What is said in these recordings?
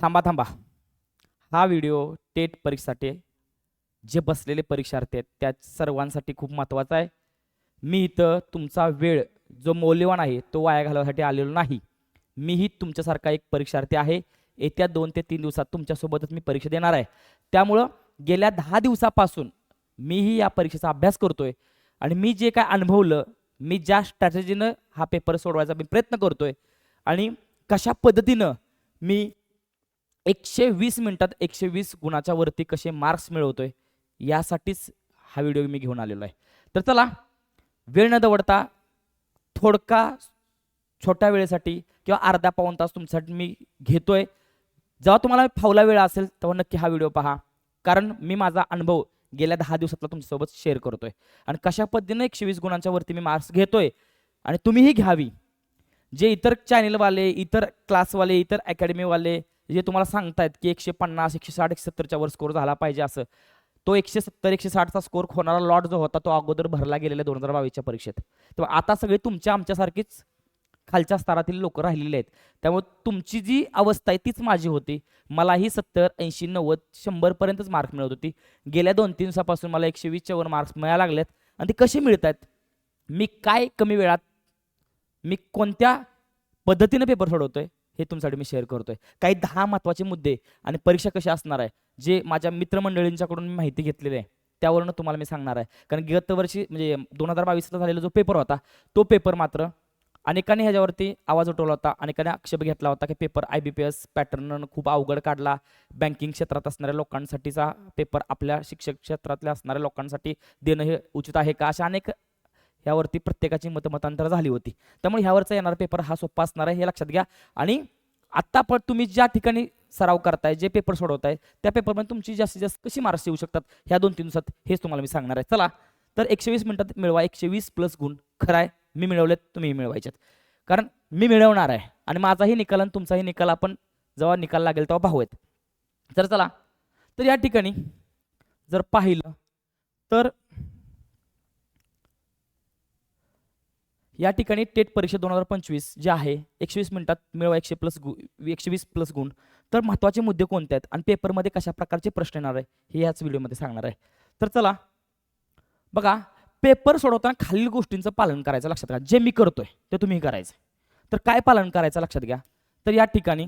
थांबा थांबा. हा व्हिडिओ टेट परीक्षेसाठी जे बसलेले परीक्षार्थी आहेत त्या सर्वांसाठी खूप महत्त्वाचा आहे. मी इथं तुमचा वेळ जो मौल्यवान आहे तो वाया घालवण्यासाठी आलेलो नाही. मीही तुमच्यासारखा एक परीक्षार्थी आहे. येत्या दोन ते तीन दिवसात तुमच्यासोबतच मी परीक्षा देणार आहे. त्यामुळं गेल्या दहा दिवसापासून मीही या परीक्षेचा अभ्यास करतोय. आणि मी जे काय अनुभवलं मी ज्या स्ट्रॅटेजीनं हा पेपर सोडवायचा मी प्रयत्न करतोय. आणि कशा पद्धतीनं मी एकशे वीस मिनिटात एकशे वीस गुणाच्या वरती कसे मार्क्स मिळवतोय यासाठीच हा व्हिडिओ मी घेऊन आलेलो आहे. तर चला वेळ न दवडता थोडका छोट्या वेळेसाठी किंवा अर्धा पाऊण तास तुमच्यासाठी मी घेतोय. जेव्हा तुम्हाला फावला वेळ असेल तेव्हा नक्की हा व्हिडिओ पहा. कारण मी माझा अनुभव गेल्या दहा दिवसातला तुमच्यासोबत शेअर करतोय. आणि कशा पद्धतीने एकशे वीस गुणांच्या वरती मी मार्क्स घेतोय आणि तुम्हीही घ्यावी. जे इतर चॅनेलवाले इतर क्लासवाले इतर अकॅडमीवाले जे तुम्हाला सांगतायत की एकशे पन्नास एकशे साठ एकशे सत्तरच्या वर स्कोर झाला पाहिजे असं तो एकशे सत्तर एकशे साठचा स्कोर होणारा लॉट जो होता तो अगोदर भरला गेलेला दोन हजार बावीसच्या परीक्षेत. तेव्हा आता सगळे तुमच्या आमच्यासारखीच खालच्या स्तरातील लोक राहिलेले आहेत. त्यामुळे तुमची जी अवस्था आहे तीच माझी होती. मलाही सत्तर ऐंशी नव्वद शंभरपर्यंतच मार्क्स मिळत होती. गेल्या दोन तीन दिवसापासून मला एकशे वीसच्या वर मार्क्स मिळायला लागलेत. आणि ते कसे मिळत आहेत मी काय कमी वेळात मी कोणत्या पद्धतीनं पेपर सोडवतोय? हे तुमच्यासाठी मी शेअर करतोय. काही दहा महत्त्वाचे मुद्दे आणि परीक्षा कशी असणार आहे जे माझ्या मित्रमंडळींच्याकडून मी माहिती घेतलेली आहे त्यावरून तुम्हाला मी सांगणार आहे. कारण गत वर्षी म्हणजे दोन हजार बावीसला झालेला जो पेपर होता तो पेपर मात्र अनेकांनी ह्याच्यावरती आवाज उठवला होता अनेकांनी आक्षेप घेतला होता की paper I B P S pattern खूप अवघड काढला. बँकिंग क्षेत्रात असणाऱ्या लोकांसाठीचा पेपर आपल्या शिक्षक क्षेत्रातल्या असणाऱ्या लोकांसाठी देणं हे उचित आहे का? अशा अनेक ह्यावरती प्रत्येकाची मतमतांतर झाली होती. त्यामुळे ह्यावरचा येणारा पेपर हा सोपा असणार आहे हे लक्षात घ्या. आणि आत्ता पण तुम्ही ज्या ठिकाणी सराव करताय जे पेपर सोडवताय त्या पेपरमध्ये तुमची जास्तीत जास्त कशी मार्क्स येऊ शकतात? ह्या दोन तीन दिवसात हेच तुम्हाला मी सांगणार आहे. चला तर एकशे वीस मिनिटात मिळवा एकशे वीस प्लस गुण. खरं आहे मी मिळवलेत तुम्ही मिळवायचेत कारण मी मिळवणार आहे आणि माझाही निकाल आणि तुमचाही निकाल आपण जेव्हा निकाल लागेल तेव्हा पाहूयात. तर चला तर या ठिकाणी जर पाहिलं तर या ठिकाणी टेट परीक्षा दोन हजार पंचवीस जे आहे एकशे वीस मिनिटात मिळवा एकशे प्लस गु एकशे वीस प्लस गुण. तर महत्त्वाचे मुद्दे कोणते आहेत आणि पेपरमध्ये कशा प्रकारचे प्रश्न येणार आहे हे याच व्हिडिओमध्ये सांगणार आहे. तर चला बघा पेपर सोडवताना खालील गोष्टींचं पालन करायचं लक्षात घ्या. जे मी करतोय ते तुम्ही करायचं. तर काय पालन करायचं लक्षात घ्या. तर या ठिकाणी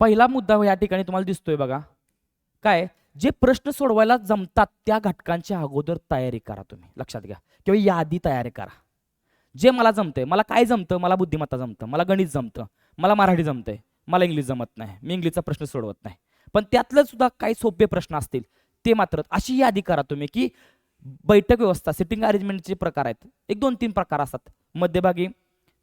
पहिला मुद्दा या ठिकाणी तुम्हाला दिसतोय बघा. काय? जे प्रश्न सोडवायला जमतात त्या घटकांच्या अगोदर तयारी करा तुम्ही. लक्षात घ्या. किंवा यादी तयारी करा. जे मला जमतंय मला काय जमतं? मला बुद्धिमत्ता जमतं. मला गणित जमतं. मला मराठी जमतंय. मला इंग्लिश जमत नाही. मी इंग्लिशचा प्रश्न सोडवत नाही. पण त्यातलं सुद्धा काही सोपे प्रश्न असतील ते मात्र अशी यादी करा तुम्ही की बैठक व्यवस्था सिटिंग अरेंजमेंटचे प्रकार आहेत. एक दोन तीन प्रकार असतात. मध्यभागी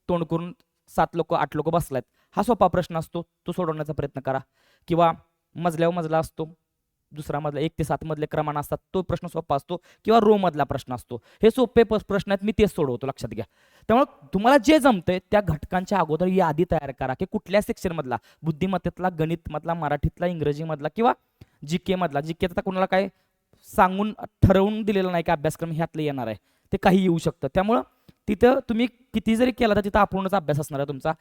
तोंड करून सात लोक आठ लोक बसलायत. हा सोपा प्रश्न असतो. तो सोडवण्याचा प्रयत्न करा. किंवा मजल्यावर मजला असतो. दुसरा मधला एक ते सात मधले क्रमांक असतात तो प्रश्न सोपा असतो किंवा रो मधला प्रश्न असतो. हे सोपे प- प्रश्न आहेत मी तेच सोडवतो लक्षात घ्या. त्यामुळे तुम्हाला जे जमतंय त्या घटकांच्या अगोदर यादी तयार करा की कुठल्या सेक्शनमधला बुद्धिमत्तेतला गणित मधला मराठीतला इंग्रजी मधला किंवा जी के मधला जी के आता कोणाला काय सांगून ठरवून दिलेला नाही का अभ्यासक्रम ह्यातलं येणार आहे ते काही येऊ शकतं. त्यामुळं तिथं तुम्ही किती जरी केला तर तिथं अपूर्णच अभ्यास असणार आहे तुमचा.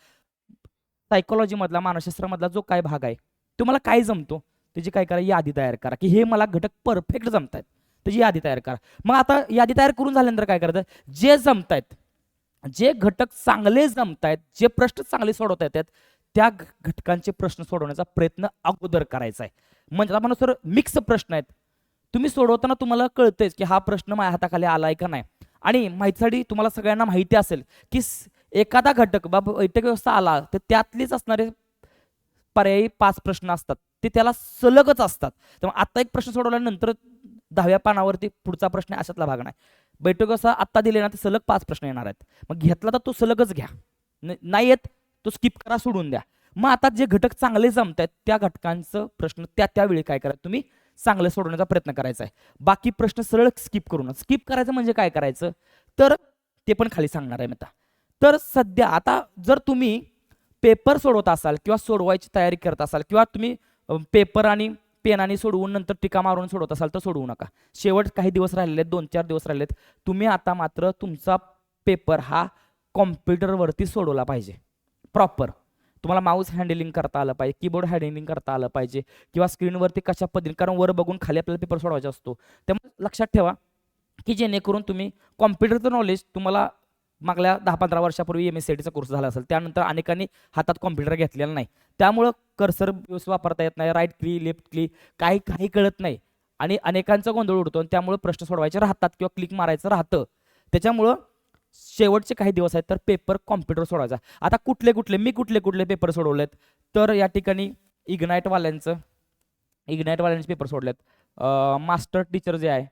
सायकोलॉजीमधला मानसशास्त्रामधला जो काय भाग आहे तुम्हाला काय जमतो? त्याची काय करा? यादी तयार करा. की हे मला घटक परफेक्ट जमतायत. त्याची यादी तयार करा. मग आता यादी तयार करून झाल्यानंतर काय करायचं जे जमतायत जे घटक चांगले जमतायत जे प्रश्न चांगले सोडवता येतात त्या घटकांचे प्रश्न सोडवण्याचा प्रयत्न अगोदर करायचा आहे म्हणजे आपण सर मिक्स प्रश्न आहेत. तुम्ही सोडवताना तुम्हाला कळतेच की हा प्रश्न माझ्या हाताखाली आलाय का नाही. आणि माहितीसाठी तुम्हाला सगळ्यांना माहिती असेल की एखादा घटक बाबा बैठक व्यवस्था आला तर त्यातलेच असणारे पर्यायी पाच प्रश्न असतात. ते त्याला सलगच असतात. त्यामुळे आता एक प्रश्न सोडवल्यानंतर दहाव्या पानावरती पुढचा प्रश्न अशातला भाग नाही. बैठक असा आत्ता दिले ना ते सलग पाच प्रश्न येणार आहेत. मग घेतला तर तो सलगच घ्या. नाही येत तो स्किप करा सोडून द्या. मग आता जे घटक चांगले जमत आहेत त्या घटकांचं प्रश्न त्या त्यावेळी काय करा तुम्ही चांगलं सोडवण्याचा प्रयत्न करायचा आहे. बाकी प्रश्न सरळ स्किप करू नका. स्किप करायचं म्हणजे काय करायचं? तर ते पण खाली सांगणार आहे मी आता. तर सध्या आता जर तुम्ही पेपर सोडवत असाल किंवा सोडवायची तयारी करत असाल किंवा तुम्ही पेपर आणि पेनाने सोडवून नंतर टीका मारून सोडवत असाल तर सोडवू नका. शेवट काही दिवस राहिलेले आहेत दोन चार दिवस राहिलेत तुम्ही आता मात्र तुमचा पेपर हा कॉम्प्युटरवरती सोडवला पाहिजे. प्रॉपर तुम्हाला माऊस हँडलिंग करता आलं पाहिजे कीबोर्ड हँडलिंग करता आलं पाहिजे किंवा स्क्रीनवरती कशा पद्धतीने कारण वर बघून खाली आपल्याला पेपर सोडवायचा असतो. त्यामुळे लक्षात ठेवा की जेणेकरून तुम्ही कॉम्प्युटरचं नॉलेज तुम्हाला मागल्या दहा पंधरा वर्षापूर्वी एम एस सी टीचा कोर्स झाला असेल. त्यानंतर अनेकांनी हातात कॉम्प्युटर घेतलेला नाही. त्यामुळं कर्सर व्यवस्थित वापरता येत नाही. राईट क्ली लेफ्ट क्ली काही काही कळत नाही. आणि अनेकांचा गोंधळ उडतो आणि त्यामुळे प्रश्न सोडवायचे राहतात किंवा क्लिक मारायचं राहतं. त्याच्यामुळं शेवटचे काही दिवस आहेत तर पेपर कॉम्प्युटर सोडवायचा आता कुठले कुठले मी कुठले कुठले पेपर सोडवलेत? तर या ठिकाणी इग्नाईटवाल्यांचं इग्नाईटवाल्यांचे पेपर सोडलेत. मास्टर टीचर जे आहे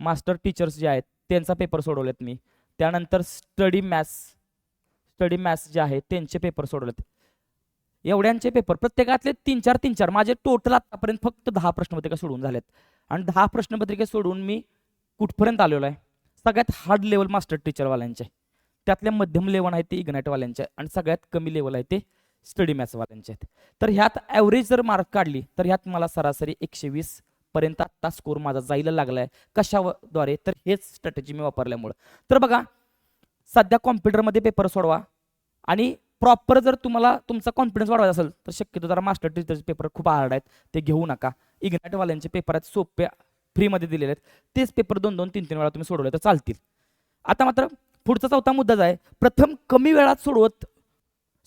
मास्टर टीचर्स जे आहेत त्यांचा पेपर सोडवलेत मी. त्यानंतर स्टडी मॅथ्स स्टडी मॅथ्स जे आहे त्यांचे पेपर सोडवलेत एवढ्यांचे पेपर प्रत्येकातले तीन चार तीन चार. माझे टोटल आतापर्यंत फक्त दहा प्रश्नपत्रिका सोडवून झाल्यात आणि दहा प्रश्नपत्रिका सोडून मी कुठपर्यंत आलेलो आहे? सगळ्यात हार्ड लेवल मास्टर टीचरवाल्यांचे त्यातल्या मध्यम लेवल आहे ते इग्नाईटवाल्यांचे आणि सगळ्यात कमी लेवल आहे ते स्टडी मॅथ्सवाल्यांचे आहेत. तर ह्यात ॲव्हरेज जर मार्क काढली तर ह्यात मला सरासरी एकशे वीस पर्यंत आत्ता स्कोर माझा जायला लागलाय. कशाद्वारे? तर हेच स्ट्रॅटेजी मी वापरल्यामुळं. तर बघा सध्या कॉम्प्युटरमध्ये पेपर सोडवा आणि प्रॉपर जर तुम्हाला तुमचा कॉन्फिडन्स वाढवायचा असेल तर शक्यतो जरा मास्टर टीचरचे पेपर खूप हार्ड आहेत. ते घेऊ नका. इग्नाटवाल्यांचे पेपर आहेत सोपे फ्रीमध्ये दिलेले आहेत. तेच पेपर दोन दोन तीन तीन वेळा तुम्ही सोडवले तर चालतील. आता मात्र पुढचा चौथा मुद्दाच आहे प्रथम कमी वेळात सोडवत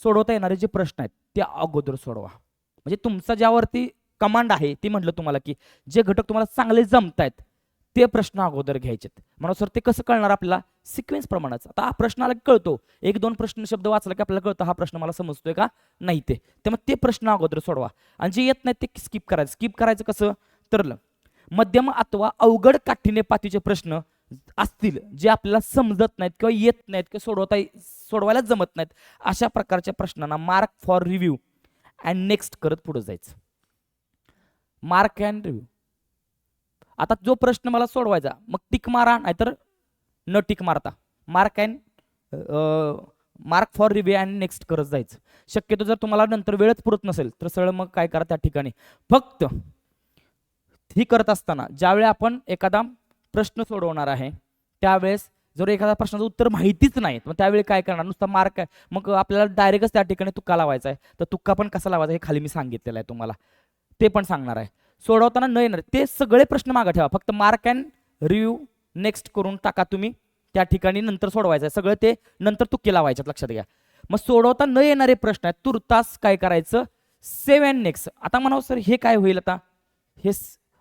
सोडवता येणारे जे प्रश्न आहेत ते अगोदर सोडवा. म्हणजे तुमचा ज्यावरती कमांड आहे ती म्हटलं तुम्हाला की जे घटक तुम्हाला चांगले जमत आहेत ते प्रश्न अगोदर घ्यायचेत. म्हणून सर ते कसं कळणार आपल्याला? सिक्वेन्स प्रमाणात आता हा प्रश्नाला कळतो. एक दोन प्रश्न शब्द वाचला की आपल्याला कळतं हा प्रश्न मला समजतोय का? नाही ते. त्यामुळे ते प्रश्न अगोदर सोडवा. आणि जे येत नाही ते स्किप करायचं. स्किप करायचं कसं? तर मध्यम अथवा अवघड काठीने पातीचे प्रश्न असतील जे आपल्याला समजत नाहीत किंवा येत नाहीत किंवा सोडवता सोडवायला जमत नाहीत अशा प्रकारच्या प्रश्नांना mark for review and next करत पुढे जायचं. मार्क अँड रिव्ह्यू आता जो प्रश्न मला सोडवायचा मग टिक मारा नाहीतर न टिक मारता. Mark and mark for review and next करत जायचं. शक्यतो जर तुम्हाला नंतर वेळच पुरत नसेल तर सरळ मग काय करा त्या ठिकाणी. फक्त ही करत असताना ज्यावेळी आपण एखादा प्रश्न सोडवणार आहे त्यावेळेस जर एखादा प्रश्नाचं उत्तर माहितीच नाही मग त्यावेळी काय करणार? नुसता मार्क आहे मग आपल्याला डायरेक्टच त्या ठिकाणी तुक्का लावायचा आहे. तर तुक्का पण कसा लावायचा हे खाली मी सांगितलेलं आहे तुम्हाला. ते पण सांगणार आहे. सोडवताना न येणार. ते सगळे प्रश्न मागं ठेवा. फक्त मार्क अँड रिव्ह्यू नेक्स्ट करून टाका तुम्ही. त्या ठिकाणी नंतर सोडवायचं आहे. सगळं ते नंतर तुक्के लावायच्यात. लक्षात घ्या. मग सोडवता न येणारे प्रश्न आहेत. तुर्तास काय करायचं? सेव्ह अँड नेक्स्ट आता म्हणावं सर हे काय होईल आता? हे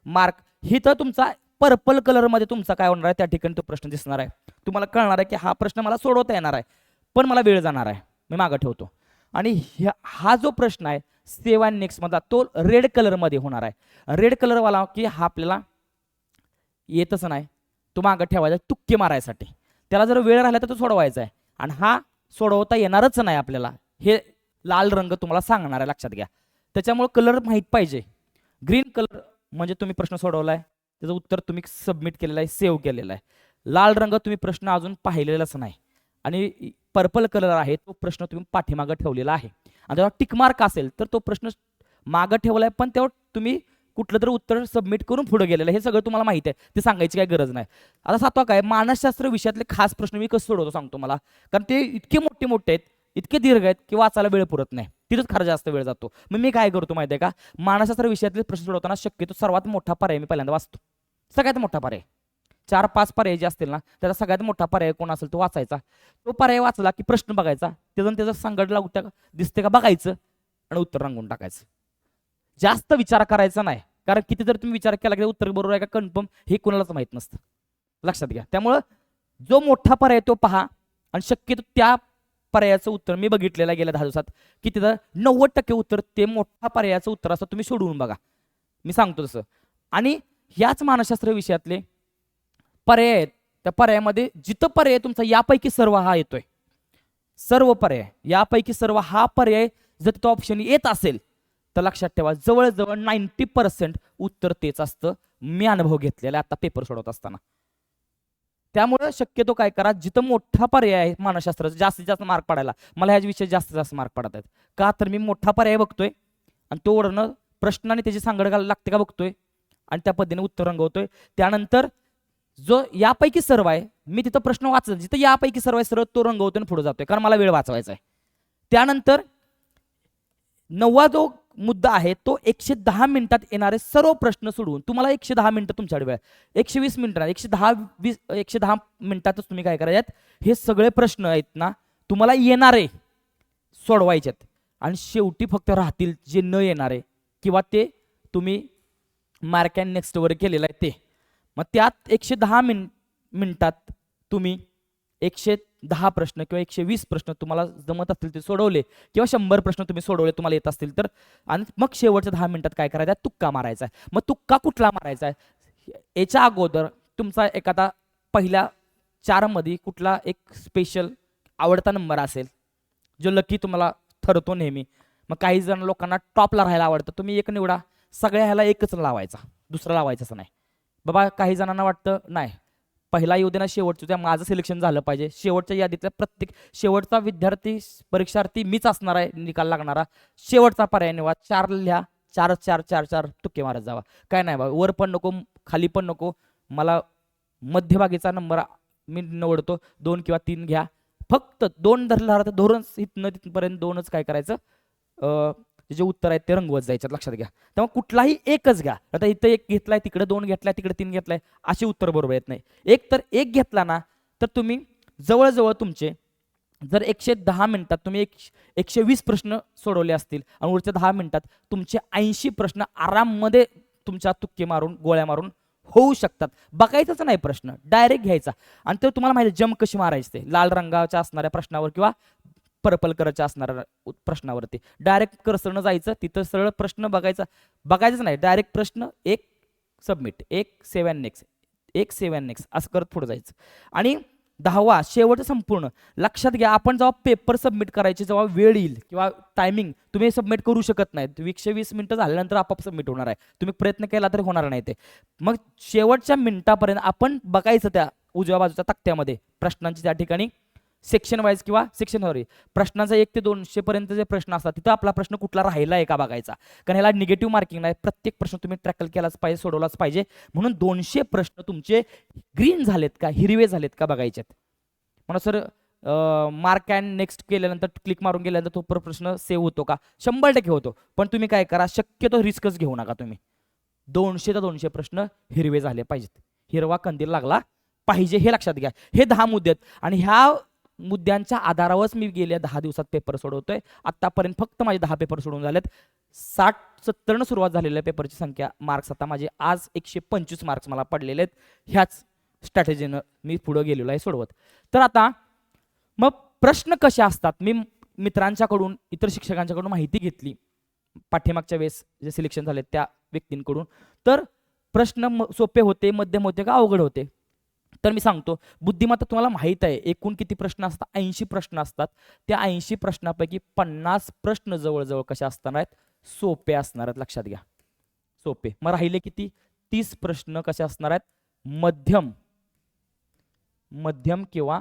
मार्क हे तर तुमचा पर्पल कलरमध्ये तुमचा काय होणार आहे? त्या ठिकाणी तो प्रश्न दिसणार आहे. तुम्हाला कळणार आहे की हा प्रश्न मला सोडवता येणार आहे. पण मला वेळ जाणार आहे. मी मागं ठेवतो. आणि ह्या- हा जो प्रश्न आहे सेव्ह अँड नेक्स्टमधला तो रेड कलरमध्ये होणार आहे. रेड कलरवाला की हा आपल्याला येतच नाही. तो मागं ठेवायचा तुक्के मारायसाठी. त्याला जर वेळ राहिला तर तो सोडवायचा आहे. आणि हा सोडवता येणारच नाही आपल्याला. हे लाल रंग तुम्हाला सांगणार आहे लक्षात घ्या. त्याच्यामुळे कलर माहीत पाहिजे. ग्रीन कलर म्हणजे तुम्ही प्रश्न सोडवलाय त्याचं उत्तर तुम्ही सबमिट केलेलं आहे सेव्ह केलेलं आहे. लाल रंग तुम्ही प्रश्न अजून पाहिलेलाच नाही. आणि पर्पल कलर आहे तो प्रश्न तुम्ही पाठीमागं ठेवलेला आहे. आणि जेव्हा टिकमार्क असेल तर तो प्रश्न मागं ठेवलाय पण तेव्हा तुम्ही कुठलं तरी उत्तर सबमिट करून पुढे गेलेलं हे सगळं तुम्हाला माहिती आहे. ते सांगायची काही गरज नाही. आता सातवा काय? मानसशास्त्र विषयातले खास प्रश्न मी कसं सोडवतो सांगतो मला. कारण ते इतके मोठे मोठे आहेत इतके दीर्घ आहेत की वाचायला वेळ पुरत नाही. तिथंच खरं जास्त वेळ जातो. मग मी काय करतो माहिती आहे का? मानसशास्त्र विषयातले प्रश्न सोडवताना शक्यतो सर्वात मोठा पर्याय मी पहिल्यांदा वाचतो. सगळ्यात मोठा पर्याय. चार पाच पर्याय जे असतील ना त्याचा सगळ्यात मोठा पर्याय कोण असेल तो वाचायचा. तो पर्याय वाचला की प्रश्न बघायचा. त्याचं त्याचा संगड लागू दिसते का बघायचं आणि उत्तर रंगून टाकायचं. जास्त विचार करायचा नाही. कारण किती जर तुम्ही विचार केला की उत्तर बरोबर आहे का कन्फर्म हे कोणालाच माहीत नसतं. लक्षात घ्या. त्यामुळं जो मोठा पर्याय तो पहा आणि शक्यतो त्या पर्यायाचं उत्तर मी बघितलेलं गेल्या दहा दिवसात की तिथं नव्वद टक्के उत्तर ते मोठा पर्यायाचं उत्तर असं तुम्ही सोडवून बघा. मी सांगतो तसं. आणि ह्याच मानसशास्त्र विषयातले पर्याय आहेत. त्या पर्यायामध्ये जिथं पर्याय तुमचा यापैकी सर्व हा येतोय. सर्व पर्याय यापैकी सर्व हा पर्याय जर तो ऑप्शन येत असेल तर लक्षात ठेवा जवळजवळ नाईन्टी पर्सेंट उत्तर तेच असतं. मी अनुभव घेतलेला आता पेपर सोडवत असताना. त्यामुळे शक्यतो काय करा जिथं मोठा पर्याय आहे मानसशास्त्राचा जास्तीत जास्त मार्क पडायला मला ह्याच विषय जास्तीत जास्त मार्क पडत आहेत. का तर मी मोठा पर्याय बघतोय आणि तो ओढणं प्रश्नाने त्याची सांगड घालायला लागते का बघतोय आणि त्या पद्धतीने उत्तर रंगवतोय. त्यानंतर जो यापैकी सर्व आहे मी तिथं प्रश्न वाचत जिथं यापैकी सर्व आहे सर्व तो रंगवतो आणि पुढे जातोय कारण मला वेळ वाचवायचा आहे. त्यानंतर नववा जो मुद्दा आहे तो एकशे दहा मिनिटात येणारे सर्व प्रश्न सोडवून तुम्हाला एकशे दहा मिनिटं तुमच्याकडे वेळ आहे. एकशे वीस मिनिटं एकशे दहा वीस एकशे दहा मिनिटातच तुम्ही काय करायच्यात हे सगळे प्रश्न आहेत ना तुम्हाला येणारे सोडवायचेत. आणि शेवटी फक्त राहतील जे न येणारे किंवा ते तुम्ही मार्क अँड नेक्स्टवर केलेलं आहे ते. मग त्यात एकशे दहा मिन मिनिटात तुम्ही एकशे दहा प्रश्न किंवा एकशे वीस प्रश्न तुम्हाला जमत असतील ते सोडवले किंवा शंभर प्रश्न तुम्ही सोडवले तुम्हाला येत असतील तर आणि मग शेवटच्या दहा मिनिटात काय करायचं? आहे तुक्का मारायचा आहे. मग तुक्का कुठला मारायचा आहे? याच्या अगोदर तुमचा एखादा पहिल्या चारमध्ये कुठला एक स्पेशल आवडता नंबर असेल जो लकी तुम्हाला ठरतो नेहमी. मग काही जण लोकांना टॉपला राहायला आवडतं. तुम्ही एक निवडा. सगळ्या ह्याला एकच लावायचा. दुसरा लावायचाच नाही. बाबा काही जणांना वाटतं नाही. पहिला येऊ देना शेवटचं त्या माझं सिलेक्शन झालं पाहिजे. शेवटच्या यादीतल्या प्रत्येक शेवटचा विद्यार्थी परीक्षार्थी मीच असणार आहे निकाल लागणारा. शेवटचा पर्याय निवा चार लिहा चार चार चार चार तुक्के मारत जावा. काय नाही बाबा वर पण नको खाली पण नको. मला मध्यभागीचा नंबर मी निवडतो. दोन किंवा तीन घ्या. फक्त दोन धरला तर धोरण इथनं तिथपर्यंत दोनच काय करायचं? अं, जे उत्तर आहेत ते रंगवत जायच्यात लक्षात घ्या. तेव्हा कुठलाही एकच घ्या. आता इथं एक घेतलाय तिकडे दोन घेतलाय तिकडे तीन घेतलाय असे उत्तर बरोबर येत नाही. एक तर एक घेतला ना तर तुम्ही जवळजवळ तुमचे जर एकशे दहा मिनिटात तुम्ही एक एकशे वीस प्रश्न सोडवले असतील आणि उरच्या दहा मिनिटात तुमचे ऐंशी प्रश्न आराममध्ये तुमच्या तुक्के मारून गोळ्या मारून होऊ शकतात. बघायचाच नाही प्रश्न डायरेक्ट घ्यायचा. आणि ते तुम्हाला माहिती जम कशी मारायची ते? लाल रंगाच्या असणाऱ्या प्रश्नावर किंवा पर्पल कलरच्या असणार प्रश्नावरती. डायरेक्ट करसरनं जायचं तिथं सरळ प्रश्न बघायचा. बघायचंच नाही डायरेक्ट प्रश्न एक सबमिट एक सेवन नेक्स्ट एक सेवन नेक्स्ट असं करत पुढे जायचं. आणि दहावा शेवट संपूर्ण. लक्षात घ्या आपण जेव्हा पेपर सबमिट करायचे जेव्हा वेळ येईल किंवा टायमिंग तुम्ही सबमिट करू शकत नाही एकशे वीस मिनिटं झाल्यानंतर आपोआप सबमिट होणार आहे. तुम्ही प्रयत्न केला तरी होणार नाही ते. मग शेवटच्या मिनिटापर्यंत आपण बघायचं त्या उजव्या बाजूच्या तक्त्यामध्ये प्रश्नांची त्या ठिकाणी. सेक्शन वाईज किंवा सेक्शन सॉरी प्रश्नाचा एक ते दोनशे पर्यंत जे प्रश्न असतात तिथं आपला प्रश्न कुठला राहिला आहे का बघायचा? कारण ह्याला निगेटिव्ह मार्किंग नाही प्रत्येक प्रश्न तुम्ही ट्रॅकल केलाच पाहिजे सोडवलाच पाहिजे. म्हणून दोनशे प्रश्न तुमचे ग्रीन झालेत का हिरवे झालेत का बघायचेत? म्हणून सर मार्क अँड नेक्स्ट केल्यानंतर क्लिक मारून गेल्यानंतर तो प्रश्न सेव्ह होतो का? शंभर टक्के होतो. पण तुम्ही काय करा शक्यतो रिस्कच घेऊ नका तुम्ही. दोनशे ते दोनशे प्रश्न हिरवे झाले पाहिजेत. हिरवा कंदील लागला पाहिजे हे लक्षात घ्या. हे दहा मुद्दे आहेत आणि ह्या मुद्द्यांच्या आधारावरच मी गेल्या दहा दिवसात पेपर सोडवतोय. आतापर्यंत फक्त माझे दहा पेपर सोडून झालेत. साठ सत्तरनं सुरुवात झालेल्या पेपरची संख्या मार्क्स आता माझे आज एकशे पंचवीस मार्क्स मला पडलेले आहेत. ह्याच स्ट्रॅटेजीनं मी पुढं गेलेलो आहे सोडवत. तर आता मग प्रश्न कसे असतात? मी मित्रांच्याकडून इतर शिक्षकांच्याकडून माहिती घेतली. पाठीमागच्या वेळेस जे सिलेक्शन झाले त्या व्यक्तींकडून. तर प्रश्न म- सोपे होते मध्यम होते का अवघड होते? तर मी सांगतो बुद्धिमत्ता तुम्हाला माहीत आहे एकूण किती प्रश्न असतात? ऐंशी प्रश्न असतात. त्या ऐंशी प्रश्नापैकी पन्नास प्रश्न जवळजवळ कसे असणार आहेत? सोपे असणार आहेत लक्षात घ्या. सोपे. मग राहिले किती? तीस प्रश्न कसे असणार आहेत? मध्यम. मध्यम किंवा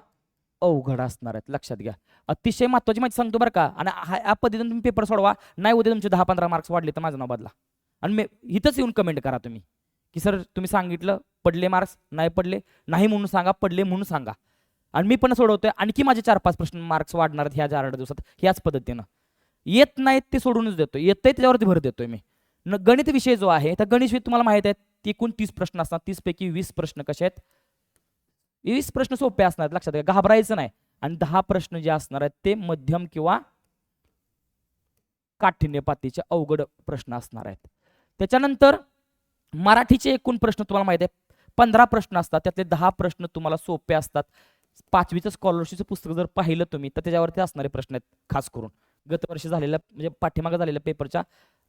अवघड असणार आहेत लक्षात घ्या. अतिशय महत्वाची माहिती सांगतो बरं का. आणि हा- या पद्धतीने तुम्ही पेपर सोडवा. नाही उद्या तुमचे दहा पंधरा मार्क्स वाढले तर माझं नाव बदला. आणि मी इथंच येऊन कमेंट करा तुम्ही. की सर तुम्ही सांगितलं पडले मार्क्स नाही पडले नाही म्हणून सांगा पडले म्हणून सांगा. आणि मी पण सोडवतोय आणखी माझे चार पाच प्रश्न मार्क्स वाढणार आहेत ह्या चार आठ दिवसात ह्याच पद्धतीनं. येत नाहीत ते सोडूनच देतो येतंय त्याच्यावरती भर देतोय मी. न गणित विषय जो आहे तर गणित विषय तुम्हाला माहीत आहे एकूण तीस प्रश्न असतात तीसपैकी वीस प्रश्न कसे आहेत? वीस प्रश्न सोपे असणार लक्षात घ्या घाबरायचं नाही. आणि दहा प्रश्न जे असणार आहेत ते मध्यम किंवा काठिण्य पातीचे अवघड प्रश्न असणार आहेत. त्याच्यानंतर मराठीचे एकूण प्रश्न तुम्हाला माहिती आहे. पंधरा प्रश्न असतात त्यातले दहा प्रश्न तुम्हाला सोपे असतात. पाचवीचं स्कॉलरशिपचं पुस्तक जर पाहिलं तुम्ही तर त्याच्यावरती असणारे प्रश्न आहेत खास करून. गतवर्षी झालेल्या म्हणजे पाठीमागे झालेल्या पेपरच्या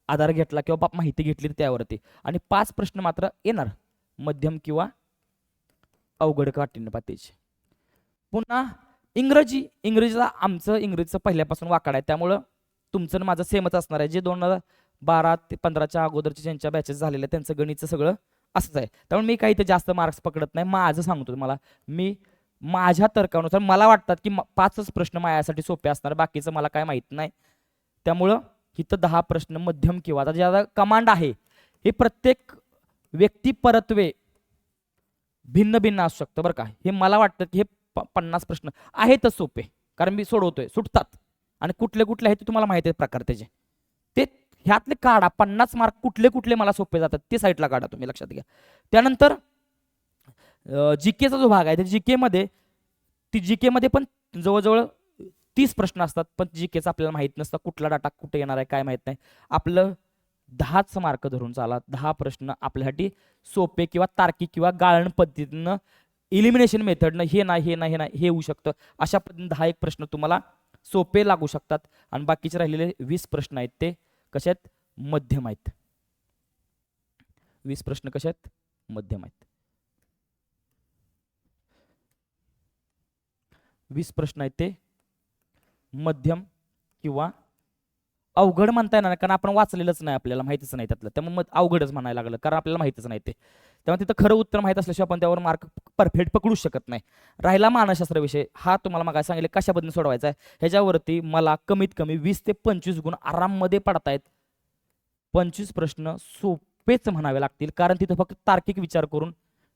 आधार घेतला किंवा बा- माहिती घेतली त्यावरती. आणि पाच प्रश्न मात्र येणार. मध्यम किंवा अवघड काठिण्य पातीचे. पुन्हा इंग्रजी. इंग्रजीला आमचं इंग्रजीचं पहिल्यापासून वाकड आहे. त्यामुळं तुमचं माझं सेमच असणार आहे. जे दोन हजार बारा ते पंधराच्या अगोदरचे ज्यांच्या बॅचेस झालेल्या त्यांचं गणितचं सगळं असंच आहे. त्यामुळे मी काही ते जास्त मार्क्स पकडत नाही. माझं सांगतो मला मी माझ्या तर्कानुसार मला वाटतात की पाचच प्रश्न माझ्यासाठी सोपे असणार बाकीचं मला काय माहीत नाही. त्यामुळं इथं दहा प्रश्न मध्यम किंवा. आता ज्यादा कमांड आहे हे प्रत्येक व्यक्ती परत्वे भिन्न भिन्न असू शकतं बरं का. हे मला वाटतं की हे प- पन्नास प्रश्न आहेतच सोपे कारण मी सोडवतोय सुटतात. आणि कुठले कुठले आहेत ते तुम्हाला माहिती आहेत प्रकार त्याचे. ह्यातले काढा पन्नास मार्क कुठले कुठले मला सोपे जातात ते साईडला काढा तुम्ही लक्षात घ्या. त्यानंतर जी केचा जो भाग आहे त्या जी केमध्ये ती जी केमध्ये पण जवळजवळ तीस प्रश्न असतात पण जी केचं आपल्याला माहीत नसतं कुठला डाटा कुठे येणार आहे काय माहीत नाही. आपलं दहाच मार्क धरून चाला दहा प्रश्न आपल्यासाठी सोपे किंवा तार्किक किंवा गाळण पद्धतीनं इलिमिनेशन मेथडनं हे नाही हे नाही हे नाही हे होऊ शकतं. अशा पद्धतीने दहा एक प्रश्न तुम्हाला सोपे लागू शकतात. आणि बाकीचे राहिलेले वीस प्रश्न आहेत ते कशात? मध्यम आहेत. वीस प्रश्न कशात? मध्यम आहेत. वीस प्रश्न आहेत ते मध्यम किंवा अवघड म्हणता येणार नाही कारण आपण वाचलेलंच नाही आपल्याला माहितीच नाही त्यातलं. त्यामुळे मग अवघडच म्हणायला लागलं कारण आपल्याला माहितीच नाही ते. त्यामुळे तिथं खरं उत्तर माहीत असल्याशिवाय आपण त्यावर मार्क परफेक्ट पकडू शकत नाही. राहिला मानसशास्त्र विषय. हा तुम्हाला मग सांगितलं कशा पद्धतीने सोडवायचा आहे? ह्याच्यावरती मला कमीत कमी वीस ते पंचवीस गुण आराममध्ये पडतायत. पंचवीस प्रश्न सोपेच म्हणावे लागतील. कारण तिथं फक्त तार्किक विचार करून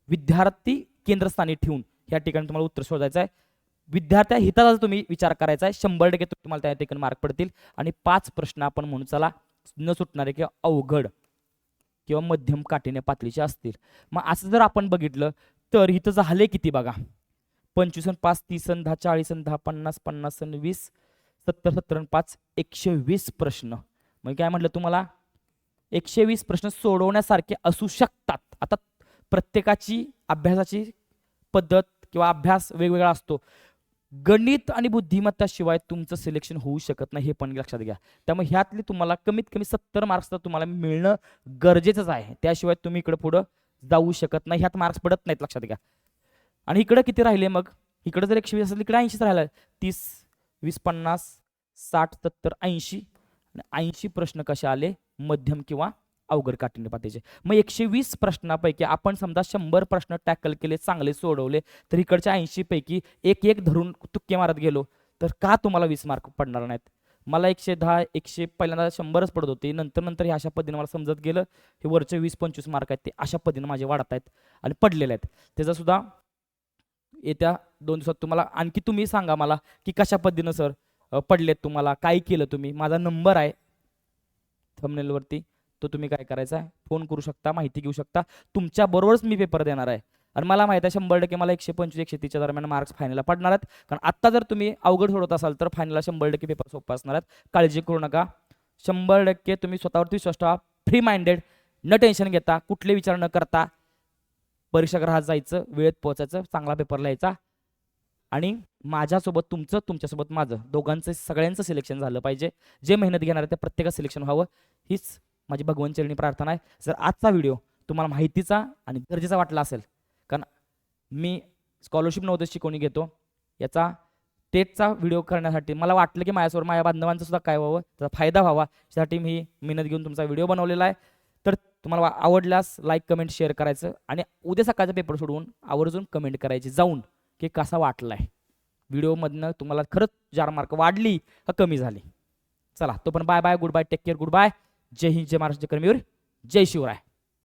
विद्यार्थी केंद्रस्थानी ठेवून ह्या ठिकाणी तुम्हाला उत्तर शोधायचं आहे. विद्यार्थ्या हिताचा तुम्ही विचार करायचा आहे. शंभर टक्के तुम्हाला त्या ठिकाणी मार्क पडतील. आणि पाच प्रश्न आपण म्हणून चला न सुटणारे किंवा अवघड. किंवा मध्यम काठीने पातळीचे असतील. मग असं जर आपण बघितलं तर इथं झाले किती बघा? पंचवीस पाच तीस अन दहा चाळीस अन दहा पन्नास पन्नास अन वीस सत्तर सत्तर पाच एकशे वीस प्रश्न. मग काय म्हटलं तुम्हाला? एकशे वीस प्रश्न सोडवण्यासारखे असू शकतात. आता प्रत्येकाची अभ्यासाची पद्धत किंवा अभ्यास वेगवेगळा असतो. गणित आणि बुद्धिमत्ताशिवाय तुमचं सिलेक्शन होऊ शकत नाही हे पण लक्षात घ्या. त्यामुळे ह्यातले तुम्हाला कमीत कमी सत्तर मार्क्स तर तुम्हाला मिळणं गरजेचंच आहे. त्याशिवाय तुम्ही इकडे पुढं जाऊ शकत नाही ह्यात मार्क्स पडत नाहीत लक्षात घ्या. आणि इकडं किती राहिले मग? इकडं जर एकशे वीस असेल इकडे ऐंशीच राहिलं. तीस वीस पन्नास साठ सत्तर ऐंशी. आणि ऐंशी प्रश्न कसे आले? मध्यम किंवा अवघड काठीण्य पातीचे. मग एकशे वीस प्रश्नापैकी आपण समजा शंभर प्रश्न टॅकल केले चांगले सोडवले तर इकडच्या ऐंशी पैकी एक एक धरून तुक्के मारत गेलो तर का तुम्हाला वीस मार्क पडणार नाहीत? मला एकशे दहा एकशे पहिल्यांदा शंभरच पडत होते नंतर नंतर हे अशा पद्धतीने मला समजत गेलं हे वरचे वीस पंचवीस मार्क आहेत ते अशा पद्धतीने माझे वाढत आहेत आणि पडलेले आहेत. त्याचासुद्धा येत्या दोन दिवसात तुम्हाला आणखी तुम्ही सांगा मला की कशा पद्धतीनं सर पडलेत तुम्हाला काय केलं तुम्ही? माझा नंबर आहे थमनेलवरती तो तुम्ही काय करायचा आहे? फोन करू शकता माहिती घेऊ शकता. तुमच्या बरोबरच मी पेपर देणार आहे. आणि मला माहिती आहे शंभर टक्के मला एकशे पंचवीस एकशे तीसच्या दरम्यान मार्क्स फायनलला पडणार आहेत. कारण आत्ता जर तुम्ही अवघड सोडत असाल तर फायनलला शंभर टक्के पेपर सोपा असणार आहेत. काळजी करू नका. शंभर टक्के तुम्ही स्वतःवरती विश्वास ठेवा. फ्री माइंडेड न टेन्शन घेता. कुठले विचार न करता. परीक्षागृहात जायचं. वेळेत पोहोचायचं. चांगला पेपर लिहायचा. आणि माझ्यासोबत तुमचं तुमच्यासोबत माझं. दोघांचं सगळ्यांचं सिलेक्शन झालं पाहिजे. जे मेहनत घेणार आहे त्या प्रत्येकाचं सिलेक्शन व्हावं. हीच माझी भगवान चरणी प्रार्थना आहे. जर आजचा व्हिडिओ तुम्हाला माहितीचा आणि गरजेचा वाटला असेल कारण मी स्कॉलरशिप नव्हतं शिकवणी घेतो याचा टेटचा व्हिडिओ करण्यासाठी मला वाटलं की माझ्यासोबत माझ्या बांधवांचं सुद्धा काय व्हावं त्याचा फायदा व्हावा यासाठी मी मेहनत घेऊन तुमचा व्हिडिओ बनवलेला आहे. तर तुम्हाला वा- आवडल्यास लाईक कमेंट शेअर करायचं आणि उद्या सकाळचा पेपर सोडवून आवर्जून कमेंट करायची. जाऊन की कसा वाटला आहे व्हिडिओमधनं तुम्हाला खरंच चार मार्क वाढली का कमी झाली. चला तो पण bye bye goodbye take care goodbye जय हिंद जय महाराष्ट्र जय कर्मीवर. जय शिवराय.